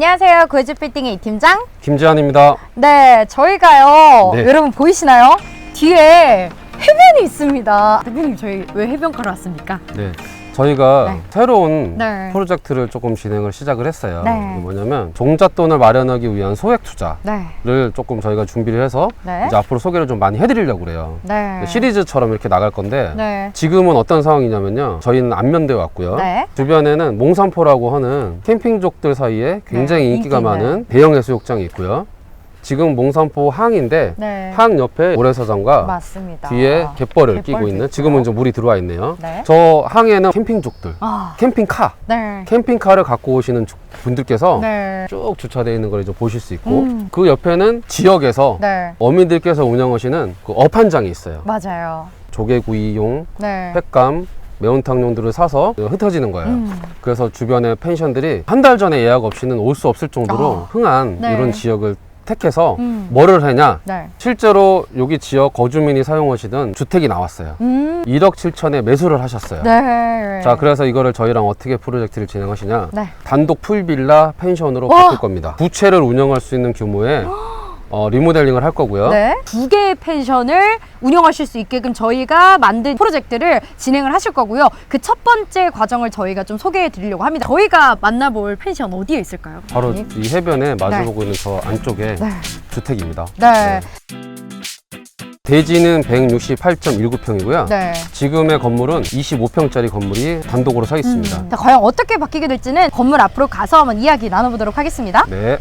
안녕하세요. 고에즈빌딩의 이팀장. 김지한입니다. 네, 저희가요. 네. 여러분 보이시나요? 뒤에 해변이 있습니다. 대표님, 저희 왜 해변가로 왔습니까? 네. 저희가 네. 새로운 네. 프로젝트를 조금 진행을 시작을 했어요. 네. 이게 뭐냐면 종잣돈을 마련하기 위한 소액 투자를 네. 조금 저희가 준비를 해서 네. 이제 앞으로 소개를 좀 많이 해드리려고 그래요. 네. 시리즈처럼 이렇게 나갈 건데 네. 지금은 어떤 상황이냐면요. 저희는 안면대에 왔고요. 네. 주변에는 몽산포라고 하는 캠핑족들 사이에 굉장히 네, 인기가 인기 있는. 많은 대형 해수욕장이 있고요. 지금 몽산포 항인데 네. 항 옆에 모래사장과 맞습니다. 뒤에 갯벌을 갯벌도 끼고 있는 있고요. 지금은 이제 물이 들어와 있네요. 네. 저 항에는 캠핑족들, 아, 캠핑카, 네. 캠핑카를 갖고 오시는 주- 분들께서 네. 쭉 주차되어 있는 걸 이제 보실 수 있고 음. 그 옆에는 지역에서 네. 어민들께서 운영하시는 그 어판장이 있어요. 맞아요. 조개구이용, 네. 횟감, 매운탕용들을 사서 흩어지는 거예요. 음. 그래서 주변의 펜션들이 한 달 전에 예약 없이는 올 수 없을 정도로 아. 흥한 네. 이런 지역을 택해서 음. 뭐를 하냐? 네. 실제로 여기 지역 거주민이 사용하시던 주택이 나왔어요. 음. 1억 7천에 매수를 하셨어요. 네. 자, 그래서 이거를 저희랑 어떻게 프로젝트를 진행하시냐? 네. 단독 풀빌라 펜션으로 와! 바꿀 겁니다. 부채를 운영할 수 있는 규모의 어, 리모델링을 할 거고요. 네. 두 개의 펜션을 운영하실 수 있게끔 저희가 만든 프로젝트를 진행을 하실 거고요. 그 첫 번째 과정을 저희가 좀 소개해 드리려고 합니다. 저희가 만나볼 펜션 어디에 있을까요? 바로 대표님? 이 해변에 마주 네. 보고 있는 저 안쪽에 네. 주택입니다. 네. 대지는 168.19평이고요. 네. 지금의 건물은 25평짜리 건물이 단독으로 서 있습니다. 자, 과연 어떻게 바뀌게 될지는 건물 앞으로 가서 한번 이야기 나눠보도록 하겠습니다. 네.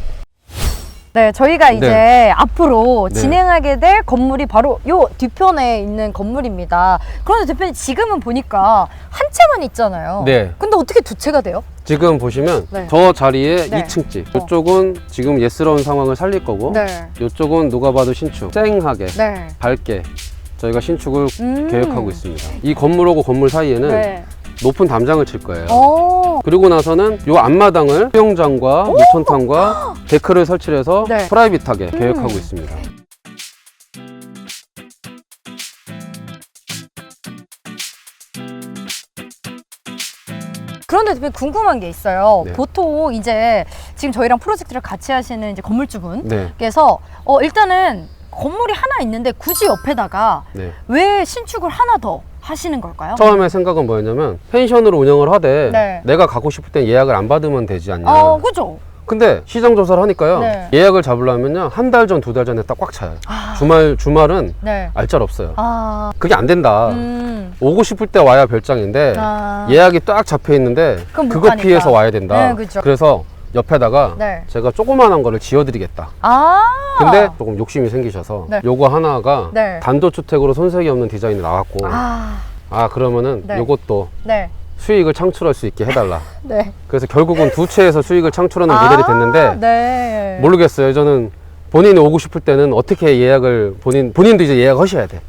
네, 저희가 이제 앞으로 네. 진행하게 될 건물이 바로 요 뒤편에 있는 건물입니다. 그런데 대표님 지금은 보니까 한 채만 있잖아요. 네. 근데 어떻게 두 채가 돼요? 지금 보시면 네. 저 자리에 네. 2층 집. 어. 이쪽은 지금 예스러운 상황을 살릴 거고 네. 이쪽은 누가 봐도 신축. 쨍하게, 네. 밝게 저희가 신축을 음. 계획하고 있습니다. 이 건물하고 건물 사이에는 네. 높은 담장을 칠 거예요. 어. 그리고 나서는 이 앞마당을 수영장과 무천탕과 데크를 설치해서 네. 프라이빗하게 음. 계획하고 있습니다. 그런데 대표님 궁금한 게 있어요. 네. 보통 이제 지금 저희랑 프로젝트를 같이 하시는 이제 건물주분께서 네, 어, 일단은 건물이 하나 있는데 굳이 옆에다가 네. 왜 신축을 하나 더 하시는 걸까요? 처음에 생각은 뭐였냐면 펜션으로 운영을 하되 네. 내가 가고 싶을 땐 예약을 안 받으면 되지 않냐. 어, 그죠? 근데 시장 조사를 하니까요. 네. 예약을 잡으려면요 한 달 전, 두 달 전에 딱 꽉 차요. 아. 주말 주말은 네. 알짤 없어요. 아. 그게 안 된다. 음. 오고 싶을 때 와야 별장인데 아. 예약이 딱 잡혀 있는데 그럼 못 그거 가니까. 피해서 와야 된다. 네, 그죠. 그래서 옆에다가 네. 제가 조그만한 거를 지어드리겠다. 아. 근데 조금 욕심이 생기셔서 네. 요거 하나가 네. 단독주택으로 손색이 없는 디자인이 나왔고 아, 아. 그러면은 네. 요것도 네. 수익을 창출할 수 있게 해달라. 네. 그래서 결국은 두 채에서 수익을 창출하는 아, 모델이 됐는데 네. 모르겠어요. 저는 본인이 오고 싶을 때는 어떻게 예약을 본인 본인도 이제 예약하셔야 돼.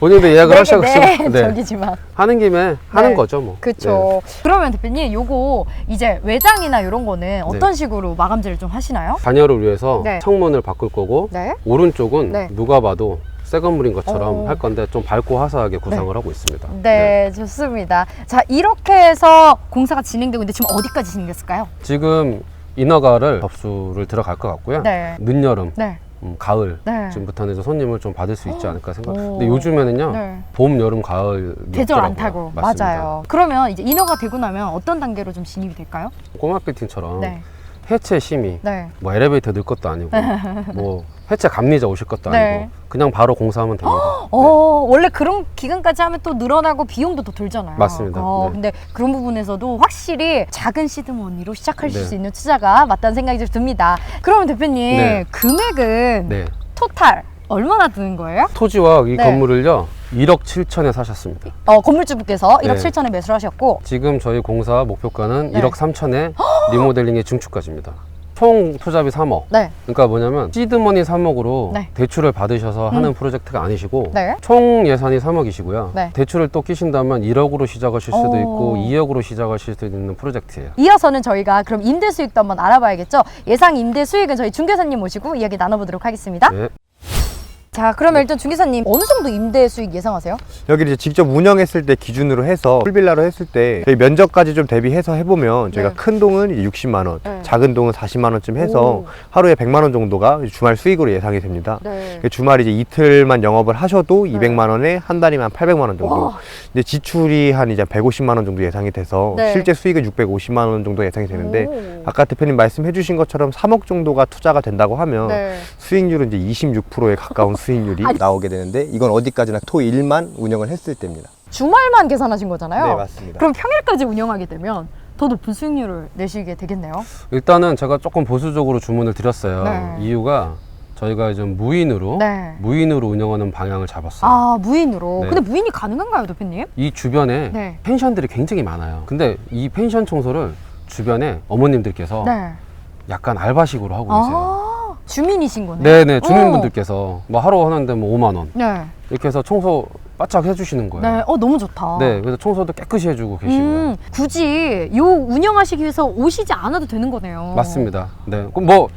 본인도 예약을 하셔 네, 가지고 네. 저기지만. 하는 김에 하는 네. 거죠 뭐. 그렇죠. 그러면 대표님 요거 이제 외장이나 이런 거는 어떤 식으로 마감재를 좀 하시나요? 네. 자녀를 위해서 네. 창문을 바꿀 거고 네. 오른쪽은 네. 누가 봐도 새 건물인 것처럼 어. 할 건데 좀 밝고 화사하게 구성을 하고 있습니다. 네, 좋습니다. 자, 이렇게 해서 공사가 진행되고 있는데 지금 어디까지 진행됐을까요? 지금 인허가를 접수를 들어갈 것 같고요. 네. 늦여름, 네. 음, 가을 네. 지금부터는 이제 손님을 좀 받을 수 있지 않을까 생각. 오. 근데 요즘에는요, 네. 봄, 여름, 가을 계절 안 타고 맞아요. 그러면 이제 인허가 되고 나면 어떤 단계로 좀 진입이 될까요? 꼬마 빌딩처럼 네. 해체 심의, 네. 뭐 엘리베이터 넣을 것도 아니고, 뭐 해체 감리자 오실 것도 네. 아니고, 그냥 바로 공사하면 됩니다. 어, 원래 그런 기간까지 하면 또 늘어나고 비용도 더 들잖아요. 맞습니다. 어, 네. 근데 그런 부분에서도 확실히 작은 시드머니로 시작하실 네. 수 있는 투자가 맞다는 생각이 좀 듭니다. 그러면 대표님, 네. 금액은 네. 토탈 얼마나 드는 거예요? 토지와 이 네. 건물을요, 1억 7천에 사셨습니다. 어, 건물주분께서 1억 네. 7천에 매수를 하셨고, 지금 저희 공사 목표가는 네. 1억 3천에 리모델링의 증축까지입니다. 총 투자비 3억. 네. 그러니까 뭐냐면 시드머니 3억으로 네. 대출을 받으셔서 음. 하는 프로젝트가 아니시고 네. 총 예산이 3억이시고요. 네. 대출을 또 끼신다면 1억으로 시작하실 수도 오. 있고 2억으로 시작하실 수도 있는 프로젝트예요. 이어서는 저희가 그럼 임대 수익도 한번 알아봐야겠죠? 예상 임대 수익은 저희 중개사님 모시고 이야기 나눠보도록 하겠습니다. 네. 자, 그러면 일단 중개사님 어느 정도 임대 수익 예상하세요? 여기를 이제 직접 운영했을 때 기준으로 해서 풀빌라로 했을 때 저희 면적까지 좀 대비해서 해보면 저희가 네. 큰 동은 이제 60만 원, 네. 작은 동은 40만 원쯤 해서 오. 하루에 100만 원 정도가 주말 수익으로 예상이 됩니다. 네. 그 주말 이제 이틀만 영업을 하셔도 200만 원에 한 달이면 한 800만 원 정도. 와. 근데 지출이 한 이제 150만 원 정도 예상이 돼서 네. 실제 수익은 650만 원 정도 예상이 되는데 오. 아까 대표님 말씀해주신 것처럼 3억 정도가 투자가 된다고 하면 네. 수익률은 이제 26%에 가까운 수익률이 아니. 나오게 되는데 이건 어디까지나 토 1만 운영을 했을 때입니다. 주말만 계산하신 거잖아요. 네, 맞습니다. 그럼 평일까지 운영하게 되면 더 높은 수익률을 내시게 되겠네요. 일단은 제가 조금 보수적으로 주문을 드렸어요. 네. 이유가 저희가 이제 무인으로 네. 무인으로 운영하는 방향을 잡았어요. 아, 무인으로. 네. 근데 무인이 가능한가요, 대표님? 이 주변에 네. 펜션들이 굉장히 많아요. 근데 이 펜션 청소를 주변에 어머님들께서 네. 약간 알바식으로 하고 계세요. 아, 주민이신 거네요. 네네 주민분들께서 뭐 하루 하는데 뭐 5만 원 네. 이렇게 해서 청소 바짝 해주시는 거예요. 네. 어, 너무 좋다. 네, 그래서 청소도 깨끗이 해주고 계시고요. 음, 굳이 요 운영하시기 위해서 오시지 않아도 되는 거네요. 맞습니다. 네, 그럼 뭐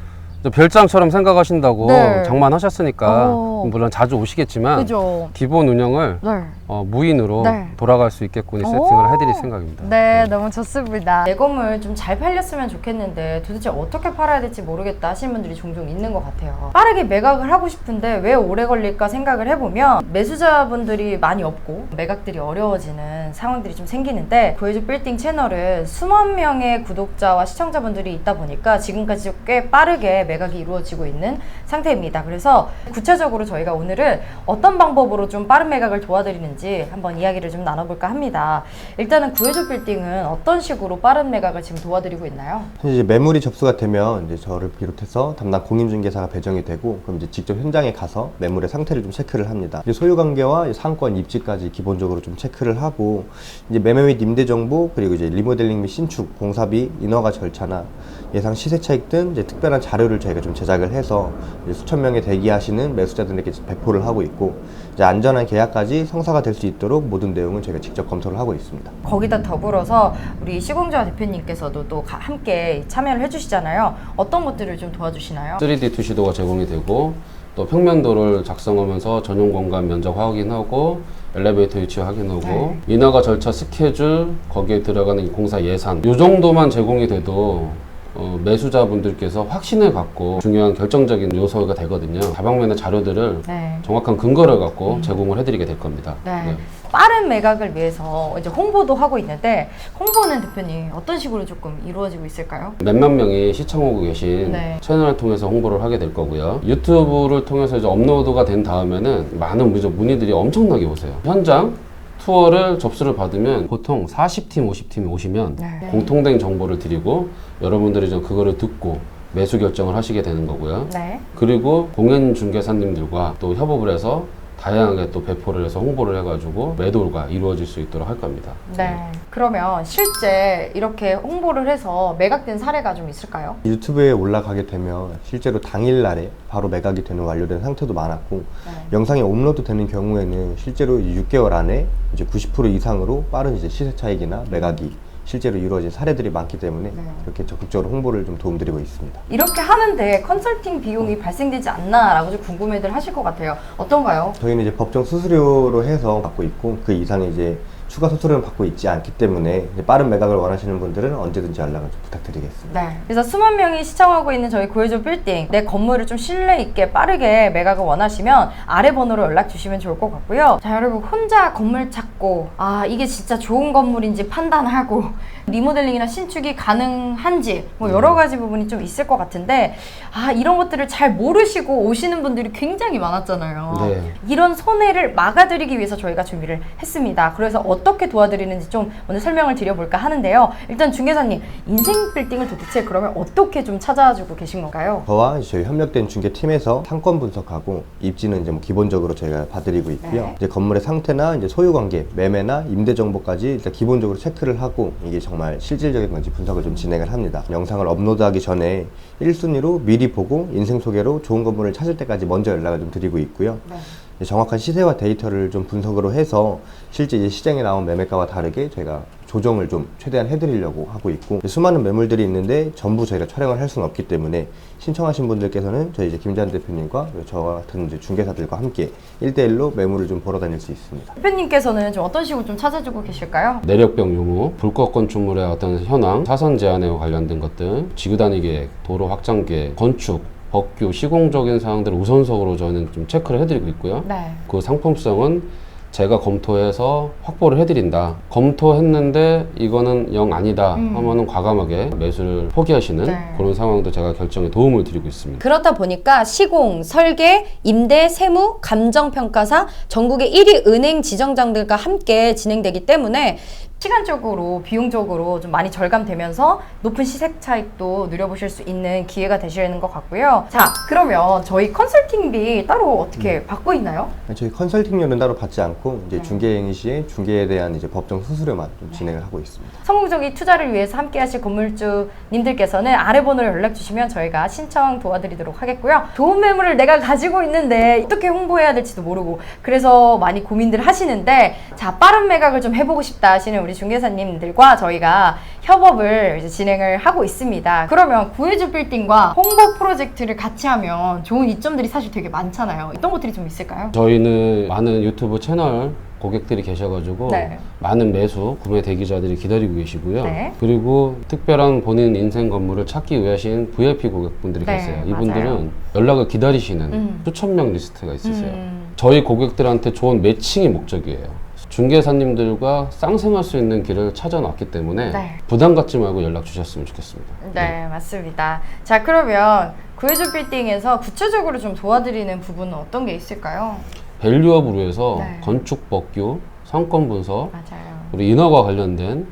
별장처럼 생각하신다고 네. 장만하셨으니까 어. 물론 자주 오시겠지만 그죠. 기본 운영을 네. 어, 무인으로 네. 돌아갈 수 오. 세팅을 해드릴 생각입니다. 네, 너무 좋습니다. 내 건물 좀 잘 팔렸으면 좋겠는데 도대체 어떻게 팔아야 될지 모르겠다 하시는 분들이 종종 있는 것 같아요. 빠르게 매각을 하고 싶은데 왜 오래 걸릴까 생각을 해보면 매수자분들이 많이 없고 매각들이 어려워지는 상황들이 좀 생기는데 구해줘 빌딩 채널은 수만 명의 구독자와 시청자분들이 있다 보니까 지금까지 꽤 빠르게 매각이 이루어지고 있는 상태입니다. 그래서 구체적으로 저희가 오늘은 어떤 방법으로 좀 빠른 매각을 도와드리는지 한번 이야기를 좀 나눠볼까 합니다. 일단은 구해줘 빌딩은 어떤 식으로 빠른 매각을 지금 도와드리고 있나요? 사실 이제 매물이 접수가 되면 이제 저를 비롯해서 담당 공인중개사가 배정이 되고 그럼 이제 직접 현장에 가서 매물의 상태를 좀 체크를 합니다. 이제 소유 관계와 상권 입지까지 기본적으로 좀 체크를 하고 이제 매매 및 임대 정보 그리고 이제 리모델링 및 신축, 공사비, 인허가 절차나 예상 시세 차익 등 이제 특별한 자료를 저희가 좀 제작을 해서 수천 명에 대기하시는 매수자들에게 배포를 하고 있고 안전한 계약까지 성사가 될 수 있도록 모든 내용을 저희가 직접 검토를 하고 있습니다. 거기다 더불어서 우리 시공자 대표님께서도 또 가- 함께 참여를 해주시잖아요. 어떤 것들을 좀 도와주시나요? 3D 투시도가 제공이 되고 또 평면도를 작성하면서 전용 공간 면적 확인하고 엘리베이터 위치 확인하고 네. 인허가 절차 스케줄 거기에 들어가는 이 공사 예산 이 정도만 제공이 돼도 어, 매수자분들께서 확신을 갖고 중요한 결정적인 요소가 되거든요. 다방면의 자료들을 네. 정확한 근거를 갖고 제공을 해드리게 될 겁니다. 네. 빠른 매각을 위해서 이제 홍보도 하고 있는데 홍보는 대표님 어떤 식으로 조금 이루어지고 있을까요? 몇만 명이 시청하고 계신 네. 채널을 통해서 홍보를 하게 될 거고요. 유튜브를 통해서 이제 업로드가 된 다음에는 많은 문의- 문의들이 엄청나게 오세요. 현장 투어를 접수를 받으면 보통 40팀, 50팀이 오시면 네. 공통된 정보를 드리고 여러분들이 이제 그거를 듣고 매수 결정을 하시게 되는 거고요. 네. 그리고 공연 중개사님들과 또 협업을 해서 다양하게 또 배포를 해서 홍보를 해가지고 매도가 이루어질 수 있도록 할 겁니다. 네. 그러면 실제 이렇게 홍보를 해서 매각된 사례가 좀 있을까요? 유튜브에 올라가게 되면 실제로 당일 날에 바로 매각이 되는 완료된 상태도 많았고 네. 영상이 업로드 되는 경우에는 실제로 6개월 안에 이제 90% 이상으로 빠른 이제 시세 차익이나 매각이 실제로 이루어진 사례들이 많기 때문에 네. 이렇게 적극적으로 홍보를 좀 도움드리고 있습니다. 이렇게 하는데 컨설팅 비용이 발생되지 않나라고 좀 궁금해들 하실 것 같아요. 어떤가요? 저희는 이제 법정 수수료로 해서 받고 있고 그 이상의 이제 추가 수수료는 받고 있지 않기 때문에 빠른 매각을 원하시는 분들은 언제든지 연락을 좀 부탁드리겠습니다. 네. 그래서 수만 명이 시청하고 있는 저희 구해줘 빌딩 내 건물을 좀 신뢰 있게 빠르게 매각을 원하시면 아래 번호로 연락 주시면 좋을 것 같고요. 자 여러분 혼자 건물 찾고 아 이게 진짜 좋은 건물인지 판단하고 리모델링이나 신축이 가능한지 뭐 여러 가지 부분이 좀 있을 것 같은데 아 이런 것들을 잘 모르시고 오시는 분들이 굉장히 많았잖아요. 네. 이런 손해를 막아드리기 위해서 저희가 준비를 했습니다. 그래서 어 떻게 도와드리는지 좀 오늘 설명을 드려볼까 하는데요. 일단 중개사님, 인생 빌딩을 도대체 그러면 어떻게 좀 찾아주고 계신 건가요? 저와 저희 협력된 중개팀에서 상권 분석하고 입지는 이제 뭐 기본적으로 저희가 봐드리고 있고요. 네. 이제 건물의 상태나 이제 소유 관계, 매매나 임대 정보까지 일단 기본적으로 체크를 하고 이게 정말 실질적인 건지 분석을 좀 진행을 합니다. 영상을 업로드하기 전에 1순위로 미리 보고 인생 소개로 좋은 건물을 찾을 때까지 먼저 연락을 좀 드리고 있고요. 네. 정확한 시세와 데이터를 좀 분석으로 해서 실제 이제 시장에 나온 매매가와 다르게 저희가 조정을 좀 최대한 해드리려고 하고 있고 수많은 매물들이 있는데 전부 저희가 촬영을 할 수는 없기 때문에 신청하신 분들께서는 저희 이제 김재한 대표님과 저 같은 이제 중개사들과 함께 1대1로 매물을 좀 보러 다닐 수 있습니다. 대표님께서는 좀 어떤 식으로 좀 찾아주고 계실까요? 내력병 유무, 불법 건축물의 어떤 현황, 사선 제한에 관련된 것들, 지구단위 계획, 도로 확장 계획, 건축, 법규, 시공적인 사항들을 우선적으로 저는 좀 체크를 해드리고 있고요. 네. 그 상품성은 제가 검토해서 확보를 해드린다. 검토했는데 이거는 영 아니다 음. 하면은 과감하게 매수를 포기하시는 네. 그런 상황도 제가 결정에 도움을 드리고 있습니다. 그렇다 보니까 시공, 설계, 임대, 세무, 감정평가사, 전국의 1위 은행 지정장들과 함께 진행되기 때문에 시간적으로, 비용적으로 좀 많이 절감되면서 높은 시세 차익도 누려보실 수 있는 기회가 되시는 것 같고요. 자, 그러면 저희 컨설팅비 따로 어떻게 받고 있나요? 저희 컨설팅료는 따로 받지 않고 이제 네. 중개행위 시에 중개에 대한 이제 법정 수수료만 좀 진행을 하고 있습니다. 성공적인 투자를 위해서 함께 하실 건물주님들께서는 아래 번호로 연락 주시면 저희가 신청 도와드리도록 하겠고요. 좋은 매물을 내가 가지고 있는데 어떻게 홍보해야 될지도 모르고 그래서 많이 고민들 하시는데 자 빠른 매각을 좀 해보고 싶다 하시는 우리 중개사님들과 저희가 협업을 이제 진행을 하고 있습니다. 그러면 구해주 빌딩과 홍보 프로젝트를 같이 하면 좋은 이점들이 사실 되게 많잖아요. 어떤 것들이 좀 있을까요? 저희는 많은 유튜브 채널 고객들이 계셔가지고 네. 많은 매수 구매 대기자들이 기다리고 계시고요. 네. 그리고 특별한 본인 인생 건물을 찾기 위해 하신 VIP 고객분들이 네, 계세요. 맞아요. 이분들은 연락을 기다리시는 음. 수천 명 리스트가 있으세요. 음. 저희 고객들한테 좋은 매칭이 목적이에요. 중개사님들과 쌍생할 수 있는 길을 찾아놨기 때문에 네. 부담 갖지 말고 연락 주셨으면 좋겠습니다. 네, 맞습니다. 자, 그러면 구해주 빌딩에서 구체적으로 좀 도와드리는 부분은 어떤 게 있을까요? 밸류업으로 해서 네. 건축 법규, 상권 분석, 맞아요. 그리고 인허가 관련된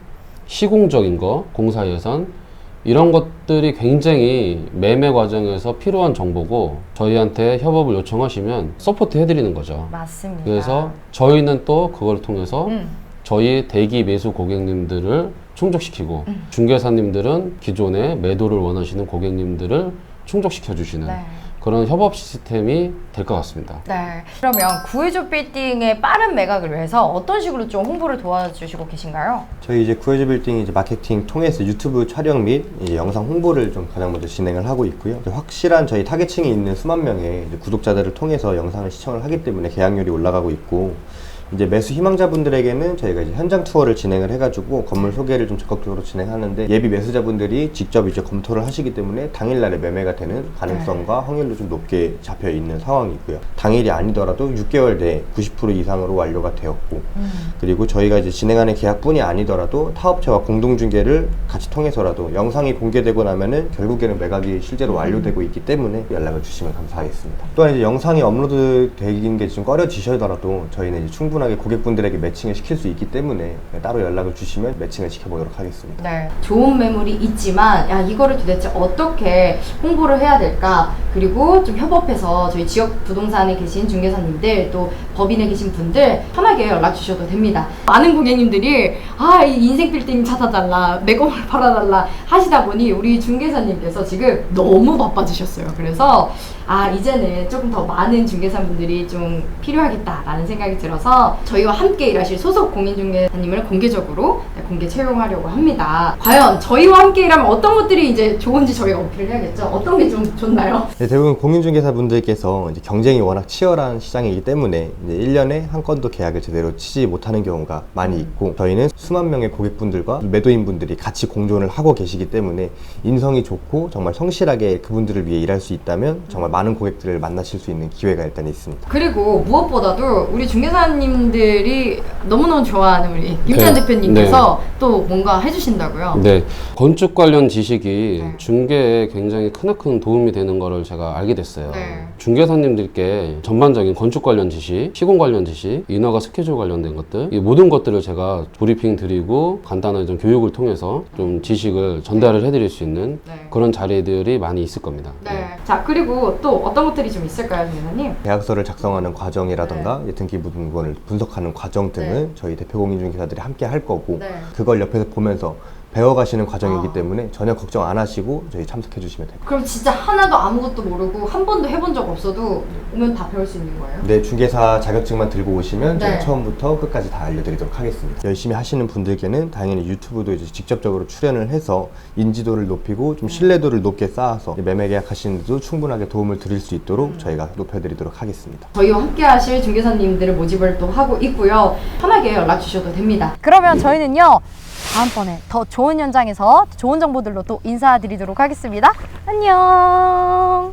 시공적인 거, 공사 예산 이런 것들이 굉장히 매매 과정에서 필요한 정보고 저희한테 협업을 요청하시면 서포트 해드리는 거죠. 맞습니다. 그래서 저희는 또 그걸 통해서 음, 저희 대기 매수 고객님들을 충족시키고 음. 중개사님들은 기존에 매도를 원하시는 고객님들을 충족시켜 주시는 네. 그런 협업 시스템이 될 것 같습니다. 네. 그러면 구해주 빌딩의 빠른 매각을 위해서 어떤 식으로 좀 홍보를 도와주시고 계신가요? 저희 이제 구해주 빌딩 이제 마케팅 통해서 유튜브 촬영 및 이제 영상 홍보를 좀 가장 먼저 진행을 하고 있고요. 이제 확실한 저희 타겟층이 있는 수만 명의 이제 구독자들을 통해서 영상을 시청을 하기 때문에 계약률이 올라가고 있고 이제 매수 희망자분들에게는 저희가 이제 현장 투어를 진행을 해가지고 건물 소개를 좀 적극적으로 진행하는데 예비 매수자분들이 직접 이제 검토를 하시기 때문에 당일날에 매매가 되는 가능성과 확률도 좀 높게 잡혀 있는 상황이고요. 당일이 아니더라도 6개월 내에 90% 이상으로 완료가 되었고 그리고 저희가 이제 진행하는 계약뿐이 아니더라도 타업체와 공동중개를 같이 통해서라도 영상이 공개되고 나면은 결국에는 매각이 실제로 완료되고 있기 때문에 연락을 주시면 감사하겠습니다. 또한 이제 영상이 업로드 되는 게좀 꺼려지셔더라도 저희는 이제 충분 하게 고객분들에게 매칭을 시킬 수 있기 때문에 따로 연락을 주시면 매칭을 시켜보도록 하겠습니다. 네. 좋은 매물이 있지만, 야, 이거를 도대체 어떻게 홍보를 해야 될까? 그리고 좀 협업해서 저희 지역 부동산에 계신 중개사님들, 또 법인에 계신 분들 편하게 연락 주셔도 됩니다. 많은 고객님들이, 아, 이 인생 빌딩 찾아달라, 매건을 팔아달라 하시다 보니 우리 중개사님께서 지금 너무 바빠지셨어요. 그래서, 아, 이제는 조금 더 많은 중개사분들이 좀 필요하겠다라는 생각이 들어서 저희와 함께 일하실 소속 공인중개사님을 공개적으로 네, 공개 채용하려고 합니다. 과연 저희와 함께 일하면 어떤 것들이 이제 좋은지 저희가 어필을 해야겠죠? 어떤 게 좀 좋나요? 네, 대부분 공인중개사분들께서 이제 경쟁이 워낙 치열한 시장이기 때문에 이제 1년에 한 건도 계약을 제대로 치지 못하는 경우가 많이 있고 저희는 수만 명의 고객분들과 매도인분들이 같이 공존을 하고 계시기 때문에 인성이 좋고 정말 성실하게 그분들을 위해 일할 수 있다면 정말 많은 고객들을 만나실 수 있는 기회가 일단 있습니다. 그리고 무엇보다도 우리 중개사님 들이 너무너무 좋아하는 우리 김찬 네. 대표님께서 또 뭔가 해주신다고요? 네, 건축 관련 지식이 네. 중개에 굉장히 크나큰 도움이 되는 거를 제가 알게 됐어요. 네. 중개사님들께 전반적인 건축 관련 지식, 시공 관련 지식, 인허가 스케줄 관련된 것들, 이 모든 것들을 제가 브리핑 드리고 간단한 좀 교육을 통해서 좀 지식을 전달을 해드릴 수 있는 네. 그런 자리들이 많이 있을 겁니다. 네. 자, 그리고 또 어떤 것들이 좀 있을까요, 중개사님? 계약서를 작성하는 과정이라던가 이제 등기 부분을 분석하는 과정 등은 네. 저희 대표 공인중개사들이 함께 할 거고 네. 그걸 옆에서 보면서 배워가시는 과정이기 아. 때문에 전혀 걱정 안 하시고 저희 참석해 주시면 됩니다. 그럼 진짜 하나도 아무것도 모르고 한 번도 해본 적 없어도 오면 다 배울 수 있는 거예요? 네, 중개사 자격증만 들고 오시면 저희 네. 처음부터 끝까지 다 알려드리도록 하겠습니다. 열심히 하시는 분들께는 당연히 유튜브도 이제 직접적으로 출연을 해서 인지도를 높이고 좀 신뢰도를 높게 쌓아서 매매 계약하시는 데도 충분하게 도움을 드릴 수 있도록 저희가 높여드리도록 하겠습니다. 저희와 함께 하실 중개사님들을 모집을 또 하고 있고요. 편하게 연락 주셔도 됩니다. 그러면 저희는요. 다음번에 더 좋은 현장에서 좋은 정보들로 또 인사드리도록 하겠습니다. 안녕!